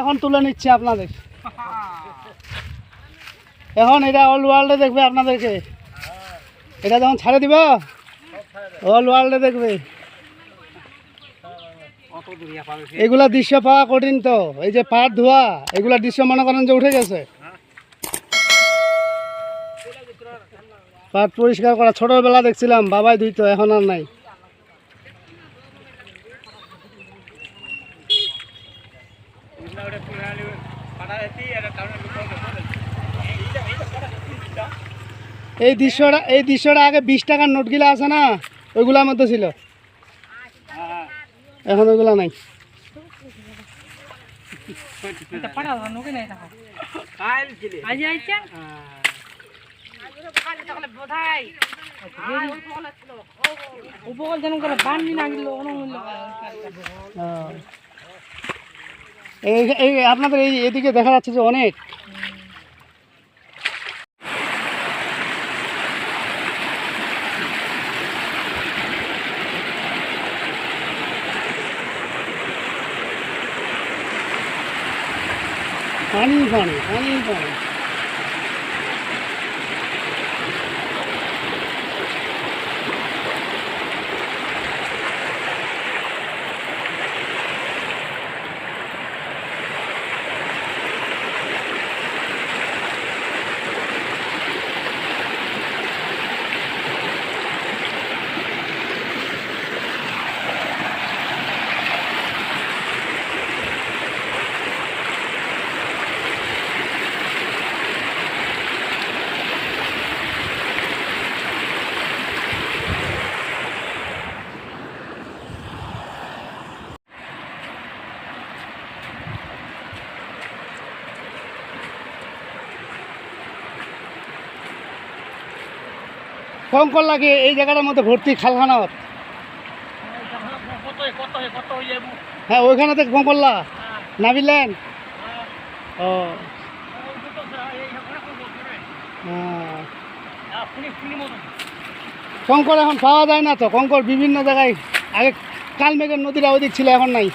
এখন তুলে নিচ্ছে আপনাদের। এখন এটা অল ওয়ার্ল্ডে দেখবে আপনাদেরকে। এটা যখন ছাড়ে দিব অল ওয়ার্ল্ডে দেখবে। এগুলা দৃশ্য পাওয়া কঠিন তো। এই যে পাট ধোয়া, এগুলা দৃশ্য মনে করেন যে উঠে গেছে। পাট পরিষ্কার করা, ছোটবেলা দেখছিলাম, বাবাই ধুইতো, এখন আর নাই। এই দৃশ্যটা এই দৃশ্যটা আগে বিশ টাকার নোটগুলো আছে না ওইগুলোর মধ্যে ছিল। এখন ওইগুলো নাই। আজি আইছেন উপকূল যেন করে বান্দি নাগিল আহ। এই আপনাদের এই এদিকে দেখা যাচ্ছে যে অনেক। পানি পানি পানি পানি কঙ্কর লাগে, এই জায়গাটার মধ্যে ভর্তি খালখানাত হ্যাঁ ওইখানে থেকে কঙ্করলা নামিলেন ও। হ্যাঁ। কঙ্কর এখন পাওয়া যায় না তো, কঙ্কর বিভিন্ন জায়গায়, আগে কালমেঘের নদীটা ওদিক ছিল, এখন নাই।